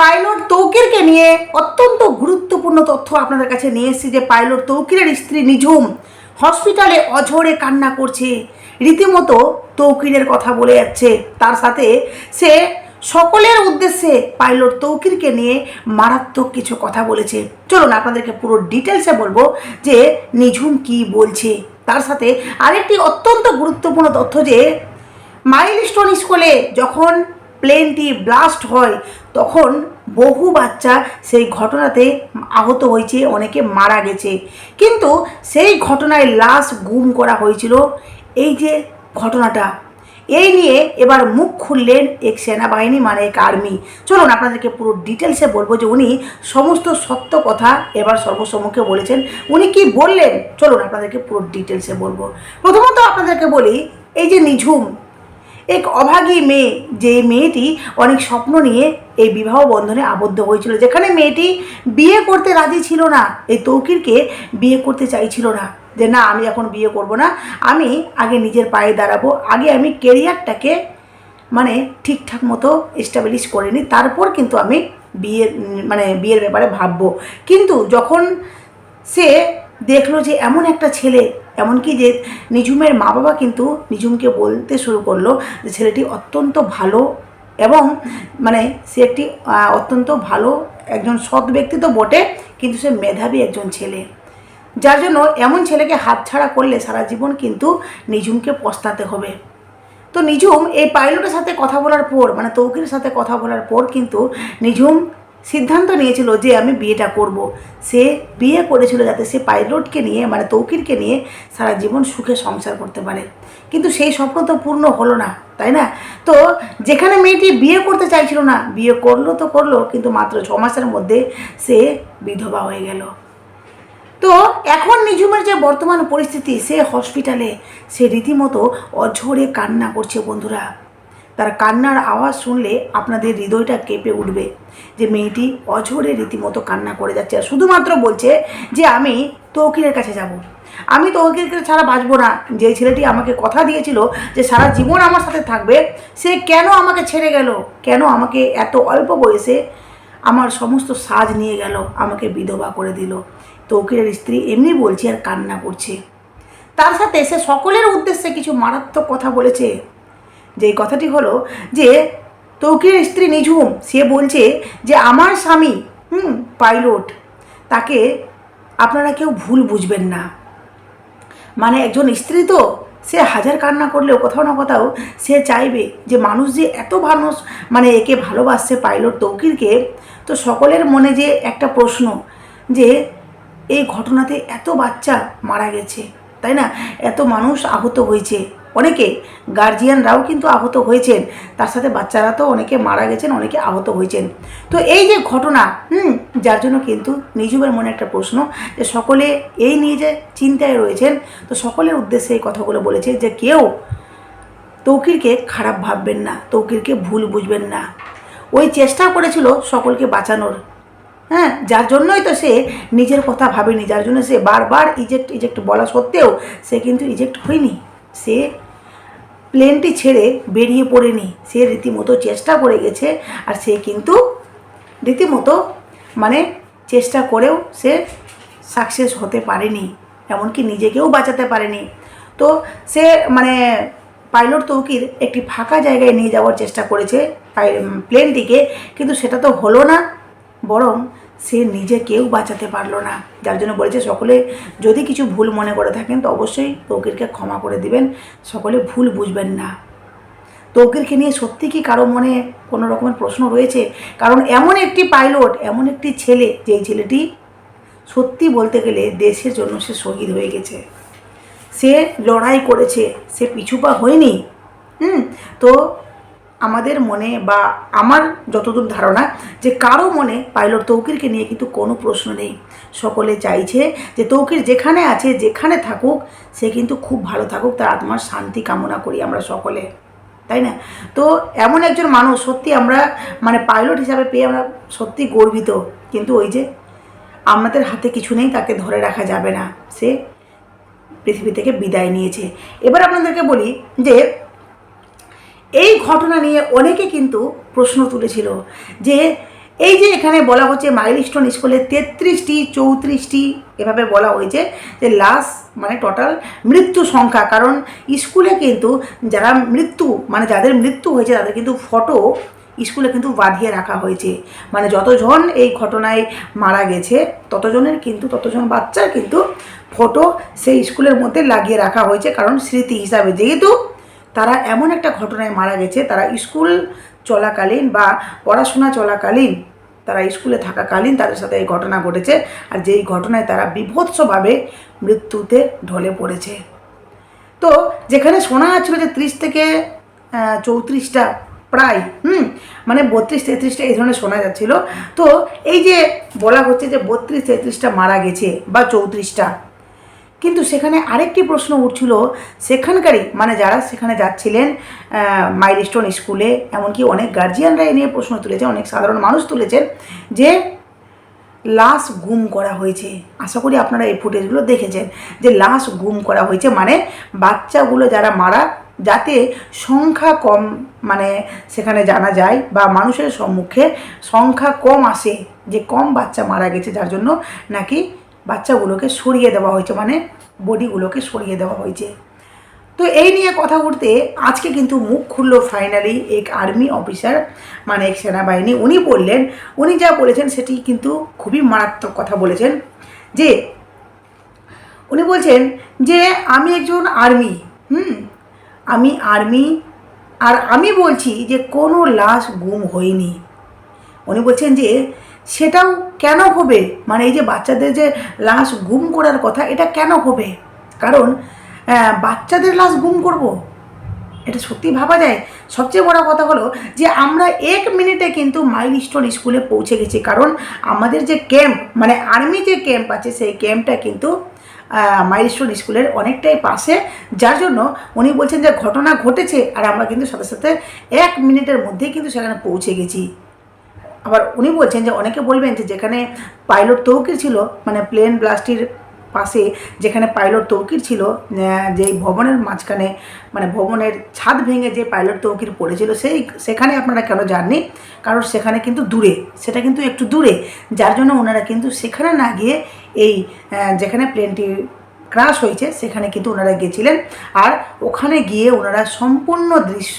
Pilot তৌকিরকে নিয়ে অত্যন্ত গুরুত্বপূর্ণ তথ্য আপনাদের কাছে নিয়ে এসেছি যে পাইলট তৌকিরের স্ত্রী নিঝুম হসপিটালে অঝরে কান্না করছে। রীতিমতো তৌকিরের কথা বলে যাচ্ছে। তার সাথে সে সকলের উদ্দেশ্যে পাইলট তৌকিরকে নিয়ে মারাত্মক কিছু কথা বলেছে। চলুন আপনাদেরকে পুরো ডিটেলসে বলব যে নিঝুম কি বলছে। তার সাথে আরেকটি অত্যন্ত গুরুত্বপূর্ণ তথ্য যে মাইলস্টোন স্কুলে যখন প্লেনটি ব্লাস্ট হয়, তখন বহু বাচ্চা সেই ঘটনাতে আহত হয়েছে, অনেকে মারা গেছে। কিন্তু সেই ঘটনায় লাশ গুম করা হয়েছিল। এই যে ঘটনাটা, এই নিয়ে এবার মুখ খুললেন এক সেনাবাহিনী মানে এক আর্মি। চলুন আপনাদেরকে পুরো ডিটেলসে বলব যে উনি সমস্ত সত্য কথা এবার সর্বসম্মুখে বলেছেন। উনি কি বললেন? চলুন আপনাদেরকে পুরো ডিটেলসে বলব। প্রথমত আপনাদেরকে বলি, এই যে নিঝুম এক অভাগী মেয়ে, যে মেয়েটি অনেক স্বপ্ন নিয়ে এই বিবাহ বন্ধনে আবদ্ধ হয়েছিল, যেখানে মেয়েটি বিয়ে করতে রাজি ছিল না, এই তৌকিরকে বিয়ে করতে চাইছিল না, যে না, আমি এখন বিয়ে করব না, আমি আগে নিজের পায়ে দাঁড়াবো, আগে আমি কেরিয়ারটাকে মানে ঠিকঠাক মতো এস্টাবলিশ করে নিই, তারপর কিন্তু আমি বিয়ের মানে বিয়ের ব্যাপারে ভাববো। কিন্তু যখন সে দেখল যে এমন একটা ছেলে এমনকি যে নিঝুমের মা বাবা কিন্তু নিঝুমকে বলতে শুরু করল যে ছেলেটি অত্যন্ত ভালো এবং মানে সে একটি অত্যন্ত ভালো একজন সৎ ব্যক্তি তো বটে, কিন্তু সে মেধাবী একজন ছেলে। যার জন্য এমন ছেলেকে হাতছাড়া করলে সারা জীবন কিন্তু নিঝুমকে পস্তাতে হবে। তো নিঝুম এই পাইলটের সাথে কথা বলার পর মানে তৌকির সাথে কথা বলার পর কিন্তু নিঝুম সিদ্ধান্ত নিয়েছিল যে আমি বিয়েটা করব। সে বিয়ে করেছিল যাতে সে পাইলটকে নিয়ে মানে তৌকিরকে নিয়ে সারা জীবন সুখে সংসার করতে পারে। কিন্তু সেই স্বপ্ন তো পূর্ণ হলো না, তাই না? তো যেখানে মেয়েটি বিয়ে করতে চাইছিল না, বিয়ে করল তো করল, কিন্তু মাত্র ছ মাসের মধ্যে সে বিধবা হয়ে গেল। তো এখন নিঝুমের যে বর্তমান পরিস্থিতি, সে হসপিটালে, সে রীতিমতো অঝরে কান্না করছে বন্ধুরা। তার কান্নার আওয়াজ শুনলে আপনাদের হৃদয়টা কেঁপে উঠবে। যে মেয়েটি অঝরে রীতিমতো কান্না করে যাচ্ছে আর শুধুমাত্র বলছে যে আমি তৌকিরের কাছে যাব। আমি তৌকিরকে ছাড়া বাঁচবো না। যে ছেলেটি আমাকে কথা দিয়েছিল যে সারা জীবন আমার সাথে থাকবে, সে কেন আমাকে ছেড়ে গেল? কেন আমাকে এত অল্প বয়সে আমার সমস্ত সাজ নিয়ে গেল, আমাকে বিধবা করে দিল? তৌকিরের স্ত্রী এমনি বলছে আর কান্না করছে। তার সাথে সে সকলের উদ্দেশ্যে কিছু মারাত্মক কথা বলেছে। যে কথাটি হলো যে তৌকির স্ত্রী নিঝুম, সে বলছে যে আমার স্বামী, হুম, পাইলট। তাকে আপনারা কেউ ভুল বুঝবেন না। মানে একজন স্ত্রী তো, সে হাজার কান্না করলেও কোথাও না কোথাও সে চাইবে যে মানুষ যে এত মানুষ মানে একে ভালোবাসছে পাইলট তৌকিরকে, তো সকলের মনে যে একটা প্রশ্ন যে, এই ঘটনাতে এত বাচ্চা মারা গেছে, তাই না? এত মানুষ আহত হয়েছে। অনেকে গার্জিয়ানরাও কিন্তু আহত হয়েছেন। তার সাথে বাচ্চারা তো অনেকে মারা গেছেন, অনেকে আহত হয়েছেন। তো এই যে ঘটনা, হুম, যার জন্য কিন্তু নিজুবের মনে একটা প্রশ্ন যে সকলে এই নিয়ে যে চিন্তায় রয়েছেন, তো সকলের উদ্দেশ্যে এই কথাগুলো বলেছে যে কেউ তৌকিরকে খারাপ ভাববেন না, তৌকিরকে ভুল বুঝবেন না। ওই চেষ্টা করেছিল সকলকে বাঁচানোর। হ্যাঁ যার জন্যই তো সে নিজের কথা ভাবেনি, যার জন্য সে বারবার ইজেক্ট ইজেক্ট বলা সত্ত্বেও সে কিন্তু ইজেক্ট হয়নি। সে প্লেনটি ছেড়ে বেরিয়ে পড়েনি। সে রীতিমতো চেষ্টা করে গেছে আর সে কিন্তু রীতিমতো মানে চেষ্টা করেও সে সাকসেস হতে পারেনি, এমনকি নিজেকেও বাঁচাতে পারেনি। তো সে মানে পাইলট তৌকির একটি ফাঁকা জায়গায় নিয়ে যাওয়ার চেষ্টা করেছে প্লেনটিকে কিন্তু সেটা তো হলো না, বরং সে নিজে কেউ বাঁচাতে পারল না। যার জন্য বলেছে, সকলে যদি কিছু ভুল মনে করে থাকেন, তো অবশ্যই তৌকিরকে ক্ষমা করে দিবেন। সকলে ভুল বুঝবেন না। তৌকিরকে নিয়ে সত্যি কি কারও মনে কোনো রকমের প্রশ্ন রয়েছে? কারণ এমন একটি পাইলট, এমন একটি ছেলে, যেই ছেলেটি সত্যি বলতে গেলে দেশের জন্য সে শহীদ হয়ে গেছে। সে লড়াই করেছে, সে পিছুপা হয়নি। হুম, তো আমাদের মনে বা আমার যতদূর ধারণা যে কারও মনে পাইলট তৌকিরকে নিয়ে কিন্তু কোনো প্রশ্ন নেই। সকলে চাইছে যে তৌকির যেখানে আছে, যেখানে থাকুক, সে কিন্তু খুব ভালো থাকুক, তার আত্মার শান্তি কামনা করি আমরা সকলে। তাই না? তো এমন একজন মানুষ সত্যি আমরা মানে পাইলট হিসাবে পেয়ে আমরা সত্যি গর্বিত। কিন্তু ওই যে আমাদের হাতে কিছু নেই, তাকে ধরে রাখা যাবে না। সে পৃথিবী থেকে বিদায় নিয়েছে। এবার আপনাদেরকে বলি যে এই ঘটনা নিয়ে অনেকে কিন্তু প্রশ্ন তুলেছিল যে এই যে এখানে বলা হচ্ছে মাইলস্টোন স্কুলে তেত্রিশটি, চৌত্রিশটি, এভাবে বলা হয়েছে যে লাশ মানে টোটাল মৃত্যু সংখ্যা। কারণ স্কুলে কিন্তু যারা মৃত্যু মানে যাদের মৃত্যু হয়েছে তাদের কিন্তু ফটো স্কুলে কিন্তু বাঁধিয়ে রাখা হয়েছে। মানে যতজন এই ঘটনায় মারা গেছে, ততজনের কিন্তু, ততজন বাচ্চার কিন্তু ফটো সেই স্কুলের মধ্যে লাগিয়ে রাখা হয়েছে। কারণ স্মৃতি হিসাবে যেহেতু তারা এমন একটা ঘটনায় মারা গেছে, তারা স্কুল চলাকালীন বা পড়াশোনা চলাকালীন, তারা স্কুলে থাকাকালীন তাদের সাথে এই ঘটনা ঘটেছে আর যেই ঘটনায় তারা বিভৎসভাবে মৃত্যুতে ঢলে পড়েছে। তো যেখানে শোনা যাচ্ছিল যে ত্রিশ থেকে চৌত্রিশটা প্রায়, হুম মানে বত্রিশ তেত্রিশটা এই ধরনের শোনা যাচ্ছিল। তো এই যে বলা হচ্ছে যে বত্রিশ তেত্রিশটা মারা গেছে বা চৌত্রিশটা কিন্তু সেখানে আরেকটি প্রশ্ন উঠছিল, সেখানকারই মানে যারা সেখানে যাচ্ছিলেন মাইলস্টোন স্কুলে এমনকি অনেক গার্জিয়ানরা এ নিয়ে প্রশ্ন তুলেছে, অনেক সাধারণ মানুষ তুলেছেন, যে লাশ গুম করা হয়েছে। আশা করি আপনারা এই ফুটেজগুলো দেখেছেন, যে লাশ গুম করা হয়েছে মানে বাচ্চাগুলো যারা মারা, যাতে সংখ্যা কম মানে সেখানে জানা যায় বা মানুষের সম্মুখে সংখ্যা কম আসে, যে কম বাচ্চা মারা গেছে, যার জন্য নাকি বাচ্চাগুলোকে সরিয়ে দেওয়া হয়েছে মানে বডিগুলোকে সরিয়ে দেওয়া হয়েছে। তো এই নিয়ে কথা উঠতে আজকে কিন্তু মুখ খুললো ফাইনালি এক আর্মি অফিসার মানে এক সেনাবাহিনী। উনি বললেন, উনি যা বলেছেন সেটি কিন্তু খুবই মারাত্মক কথা বলেছেন। যে, উনি বলছেন যে, আমি একজন আর্মি হুম? আমি আর্মি আর আমি বলছি যে কোনো লাশ গুম হয়নি। উনি বলছেন যে সেটাও কেন হবে? মানে এই যে বাচ্চাদের যে লাশ গুম করার কথা, এটা কেন হবে? কারণ বাচ্চাদের লাশ গুম করব। এটা সত্যি ভাবা যায়? সবচেয়ে বড় কথা হলো যে, আমরা এক মিনিটে কিন্তু মাইলস্টোন স্কুলে পৌঁছে গেছি। কারণ, আমাদের যে ক্যাম্প মানে আর্মি যে ক্যাম্প আছে, সেই ক্যাম্পটা কিন্তু মাইলস্টোন স্কুলের অনেকটাই পাশে। যার জন্য উনি বলছেন যে, ঘটনা ঘটেছে। আর আমরা কিন্তু সাথে সাথে এক মিনিটের মধ্যেই কিন্তু সেখানে পৌঁছে গেছি। আবার উনি বলছেন যে অনেকে বলবেন যে যেখানে পাইলট তৌকির ছিল মানে প্লেন ব্লাস্টির পাশে যেখানে পাইলট তৌকির ছিল যে ভবনের মাঝখানে মানে ভবনের ছাদ ভেঙে যে পাইলট তৌকির পড়েছিল, সেই, সেখানে আপনারা কেন যাননি? কারণ সেখানে কিন্তু দূরে, সেটা কিন্তু একটু দূরে। যার জন্য ওনারা কিন্তু সেখানে না গিয়ে এই যেখানে প্লেনটি ক্রাশ হয়েছে, সেখানে কিন্তু ওনারা গেছিলেন আর ওখানে গিয়ে ওনারা সম্পূর্ণ দৃশ্য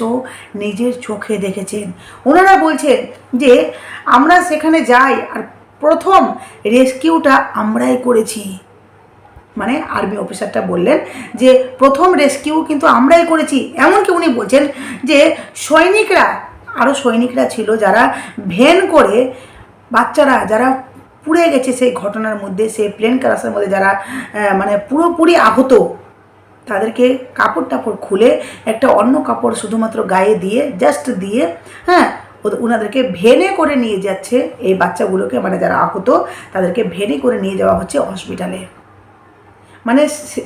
নিজের চোখে দেখেছেন। ওনারা বলছেন যে, আমরা সেখানে যাই আর প্রথম রেস্কিউটা আমরাই করেছি। মানে আর্মি অফিসারটা বললেন যে, প্রথম রেস্কিউ কিন্তু আমরাই করেছি। এমনকি উনি বলছেন যে, সৈনিকরা আরও সৈনিকরা ছিল যারা ভ্যান করে বাচ্চারা, যারা পুড়ে গেছে সেই ঘটনার মধ্যে, সেই প্লেন ক্রাশের মধ্যে যারা মানে পুরোপুরি আহত, তাদেরকে কাপড় টাপড় খুলে একটা অন্য কাপড় শুধুমাত্র গায়ে দিয়ে জাস্ট দিয়ে হ্যাঁ ওনাদেরকে ভেনে করে নিয়ে যাচ্ছে এই বাচ্চাগুলোকে মানে যারা আহত, তাদেরকে ভেনে করে নিয়ে যাওয়া হচ্ছে হসপিটালে মানে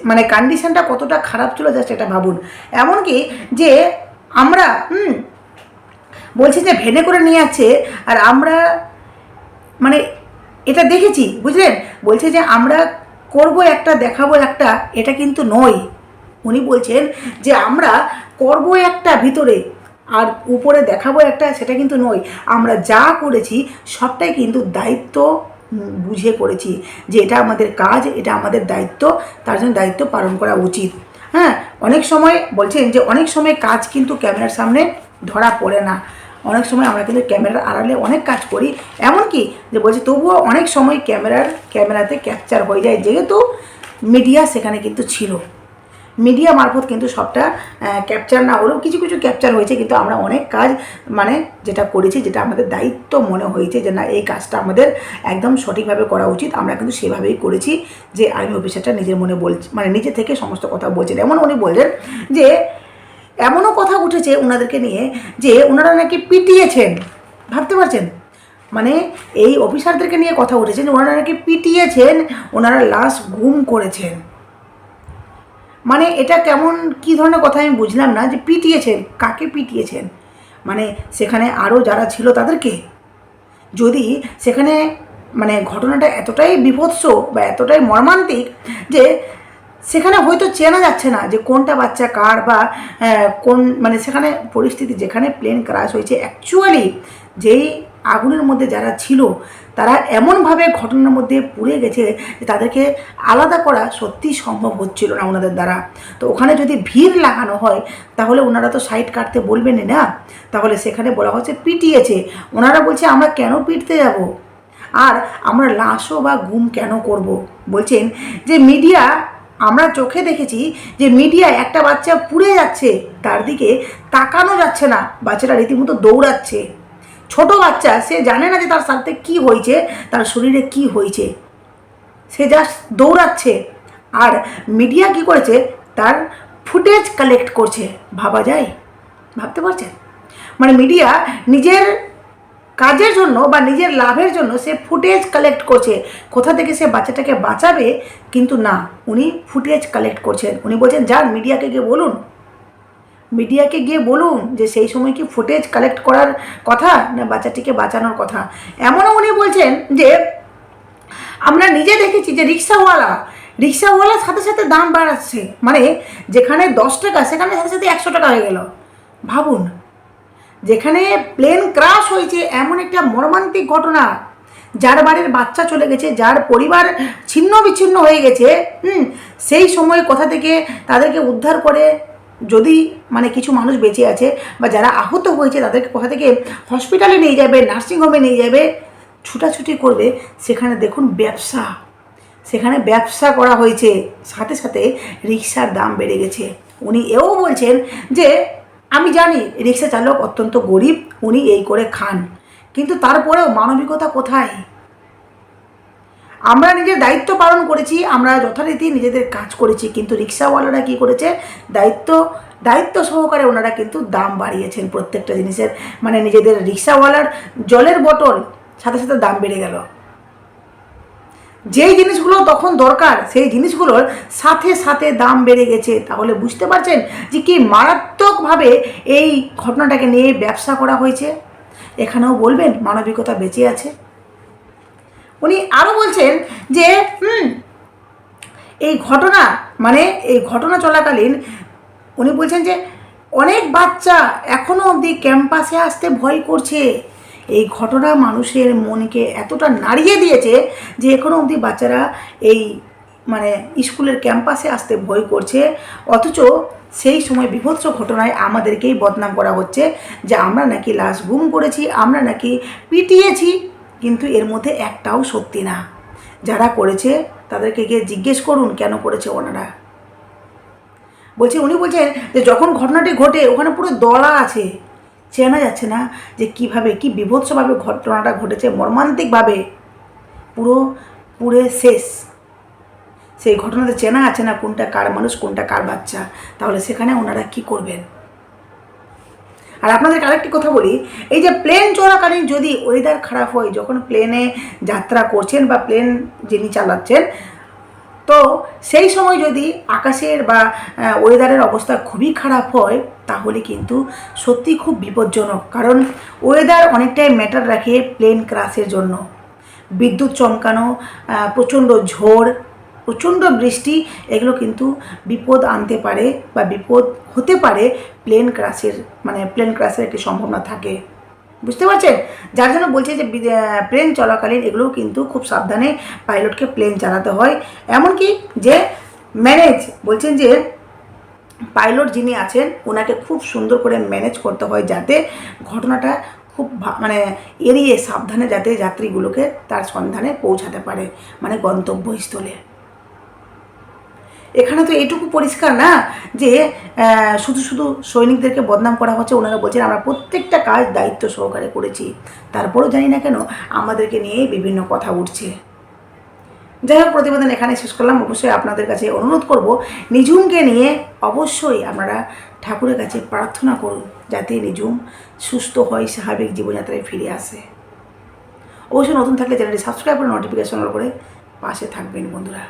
মানে কন্ডিশনটা কতটা খারাপ ছিল জাস্ট এটা ভাবুন। এমনকি যে আমরা, হুম, বলছি যে ভেনে করে নিয়ে যাচ্ছে, আর আমরা মানে এটা দেখেছি, বুঝলেন? বলছে যে আমরা করব একটা, দেখাবো একটা, এটা কিন্তু নয়। উনি বলছেন যে আমরা করব একটা ভিতরে আর উপরে দেখাবো একটা, সেটা কিন্তু নয়। আমরা যা করেছি, সবটাই কিন্তু দায়িত্ব বুঝে করেছি যে এটা আমাদের কাজ, এটা আমাদের দায়িত্ব, তার জন্য দায়িত্ব পালন করা উচিত। হ্যাঁ অনেক সময়, বলছেন যে অনেক সময় কাজ কিন্তু ক্যামেরার সামনে ধরা পড়ে না। অনেক সময় আমরা কিন্তু ক্যামেরার আড়ালে অনেক কাজ করি। এমনকি যে বলছি, তবুও অনেক সময় ক্যামেরার, ক্যামেরাতে ক্যাপচার হয়ে যায়, যেহেতু মিডিয়া সেখানে কিন্তু ছিল। মিডিয়া মারফত কিন্তু সবটা ক্যাপচার না হলেও কিছু কিছু ক্যাপচার হয়েছে, কিন্তু আমরা অনেক কাজ মানে যেটা করেছি, যেটা আমাদের দায়িত্ব মনে হয়েছে যে না, এই কাজটা আমাদের একদম সঠিকভাবে করা উচিত, আমরা কিন্তু সেভাবেই করেছি যে আর্মি অফিসারটা নিজের মনে বলছে মানে নিজে থেকে সমস্ত কথা বলছেন এমন উনি বললেন যে এমনও কথা উঠেছে ওনাদেরকে নিয়ে যে ওনারা নাকি পিটিয়েছেন। ভাবতে পারছেন? মানে এই অফিসারদেরকে নিয়ে কথা উঠেছে যে ওনারা নাকি পিটিয়েছেন, ওনারা লাশ গুম করেছেন। মানে এটা কেমন, কি ধরনের কথা আমি বুঝলাম না যে পিটিয়েছেন, কাকে পিটিয়েছেন? মানে সেখানে আরও যারা ছিল তাদেরকে? যদি সেখানে মানে ঘটনাটা এতটাই বিভৎস বা এতটাই মর্মান্তিক যে সেখানে হয়তো চেনা যাচ্ছে না যে কোনটা বাচ্চা কার বা কোন মানে সেখানে পরিস্থিতি যেখানে প্লেন ক্রাশ হয়েছে অ্যাকচুয়ালি যেই আগুনের মধ্যে যারা ছিল, তারা এমনভাবে ঘটনার মধ্যে পুড়ে গেছে যে তাদেরকে আলাদা করা সত্যি সম্ভব হচ্ছিল না ওনাদের দ্বারা। তো ওখানে যদি ভিড় লাগানো হয়, তাহলে ওনারা তো সাইড কাটতে বলবেনই না। তাহলে সেখানে বলা হচ্ছে পিটিয়েছে। ওনারা বলছে, আমরা কেন পিটতে যাব? আর আমরা লাশও বা গুম কেন করব? বলছেন যে, মিডিয়া আমরা চোখে দেখেছি যে মিডিয়ায় একটা বাচ্চা পুড়ে যাচ্ছে, তার দিকে তাকানো যাচ্ছে না, বাচ্চাটা রীতিমতো দৌড়াচ্ছে। ছোট বাচ্চা, সে জানে না যে তার সাথে কি হয়েছে, তার শরীরে কি হয়েছে। সে জাস্ট দৌড়াচ্ছে আর মিডিয়া কি করেছে? তার ফুটেজ কালেক্ট করছে। ভাবা যায়? ভাবতে পারছেন? মানে মিডিয়া নিজের কাজের জন্য বা নিজের লাভের জন্য সে ফুটেজ কালেক্ট করছে। কোথা থেকে সে বাচ্চাটাকে বাঁচাবে কিন্তু না, উনি ফুটেজ কালেক্ট করছেন। উনি বলছেন, যান, মিডিয়াকে গিয়ে বলুন। মিডিয়াকে গিয়ে বলুন যে সেই সময় কি ফুটেজ কালেক্ট করার কথা না বাচ্চাটিকে বাঁচানোর কথা? এমনও উনি বলছেন যে, আমরা নিজে দেখেছি যে রিক্সাওয়ালা, রিক্সাওয়ালার সাথে সাথে দাম বাড়াচ্ছে। মানে যেখানে দশ টাকা, সেখানে সাথে সাথে একশো টাকা হয়ে গেল। ভাবুন যেখানে প্লেন ক্রাশ হয়েছে, এমন একটা মর্মান্তিক ঘটনা। যার বাড়ির বাচ্চা চলে গেছে, যার পরিবার ছিন্ন বিচ্ছিন্ন হয়ে গেছে, হুম, সেই সময় কোথা থেকে তাদেরকে উদ্ধার করে যদি মানে কিছু মানুষ বেঁচে আছে বা যারা আহত হয়েছে, তাদেরকে কোথা থেকে হসপিটালে নিয়ে যাবে নার্সিংহোমে নিয়ে যাবে, ছুটাছুটি করবে, সেখানে দেখুন ব্যবসা। সেখানে ব্যবসা করা হয়েছে। সাথে সাথে রিক্সার দাম বেড়ে গেছে। উনি এও বলছেন যে আমি জানি, রিক্সা চালক অত্যন্ত গরিব, উনি এই করে খান। কিন্তু তারপরেও মানবিকতা কোথায়? আমরা নিজের দায়িত্ব পালন করেছি, আমরা যথারীতি নিজেদের কাজ করেছি, কিন্তু রিক্সাওয়ালারা কি করেছে? দায়িত্ব দায়িত্ব সহকারে ওনারা কিন্তু দাম বাড়িয়েছেন প্রত্যেকটা জিনিসের। মানে নিজেদের রিক্সাওয়ালার জলের বোতল, সাথে সাথে দাম বেড়ে গেল। যেই জিনিসগুলো তখন দরকার, সেই জিনিসগুলোর সাথে সাথে দাম বেড়ে গেছে। তাহলে বুঝতে পারছেন যে কি মারাত্মকভাবে এই ঘটনাটাকে নিয়ে ব্যবসা করা হয়েছে? এখানেও বলবেন মানবিকতা বেঁচে আছে। উনি আরও বলছেন যে, হুম, এই ঘটনা মানে এই ঘটনা চলাকালীন উনি বলছেন যে, অনেক বাচ্চা এখনও অবধি ক্যাম্পাসে আসতে ভয় করছে। এই ঘটনা মানুষের মনকে এতটা নাড়িয়ে দিয়েছে যে এখনও অবধি বাচ্চারা এই মানে স্কুলের ক্যাম্পাসে আসতে ভয় করছে। অথচ সেই সময় বিভৎস ঘটনায় আমাদেরকেই বদনাম করা হচ্ছে যে আমরা নাকি লাশ গুম করেছি, আমরা নাকি পিটিয়েছি, কিন্তু এর মধ্যে একটাও সত্যি না। যারা করেছে তাদেরকে গিয়ে জিজ্ঞেস করুন কেন করেছে ওনারা। বলছে, উনি বলছেন যে যখন ঘটনাটি ঘটে ওখানে পুরো দলা আছে। চেনা যাচ্ছে না যে কীভাবে, কি বিভৎসভাবে ঘটনাটা ঘটেছে, মর্মান্তিকভাবে। পুরো, পুরে শেষ। সেই ঘটনাতে চেনা আছে না কোনটা কার মানুষ, কোনটা কার বাচ্চা। তাহলে সেখানে ওনারা কি করবেন? আর আপনাদেরকে আরেকটি কথা বলি, এই যে প্লেন চলাকালীন যদি ওয়েদার খারাপ হয়, যখন প্লেনে যাত্রা করছেন বা প্লেন যিনি চালাচ্ছেন, তো সেই সময় যদি আকাশের বা ওয়েদারের অবস্থা খুবই খারাপ হয় তাহলে কিন্তু সত্যি খুব বিপজ্জনক, কারণ ওয়েদার অনেকটাই ম্যাটার রাখে প্লেন ক্রাশের জন্য। বিদ্যুৎ চমকানো প্রচণ্ড ঝড়, প্রচণ্ড বৃষ্টি, এগুলো কিন্তু বিপদ আনতে পারে বা বিপদ হতে পারে প্লেন ক্রাশের মানে প্লেন ক্রাশের একটি সম্ভাবনা থাকে। বুঝতে পারছেন? যার জন্য বলছে যে প্লেন চলাকালীন এগুলোও কিন্তু খুব সাবধানে পাইলটকে প্লেন চালাতে হয়। এমনকি যে ম্যানেজ বলছেন যে পাইলট যিনি আছেন, ওনাকে খুব সুন্দর করে ম্যানেজ করতে হয় যাতে ঘটনাটা খুব মানে এড়িয়ে সাবধানে যাতে যাত্রীগুলোকে তার সন্ধানে পৌঁছাতে পারে মানে গন্তব্যস্থলে। এখানে তো এটুকু পরিষ্কার না যে শুধু শুধু সৈনিকদেরকে বদনাম করা হচ্ছে, ওনারা বলছেন, আমরা প্রত্যেকটা কাজ দায়িত্ব সহকারে করেছি। তারপরেও জানি না কেন, আমাদেরকে নিয়ে বিভিন্ন কথা উঠছে। যাই হোক, প্রতিবেদন এখানে শেষ করলাম। অবশ্যই আপনাদের কাছে অনুরোধ করব, নিঝুমকে নিয়ে অবশ্যই আপনারা ঠাকুরের কাছে প্রার্থনা করুন, যাতে নিঝুম সুস্থ হয়, স্বাভাবিক জীবনযাত্রায় ফিরে আসে। অবশ্যই নতুন থাকলে চ্যানেলটি সাবস্ক্রাইব করে নোটিফিকেশন করে পাশে থাকবেন বন্ধুরা।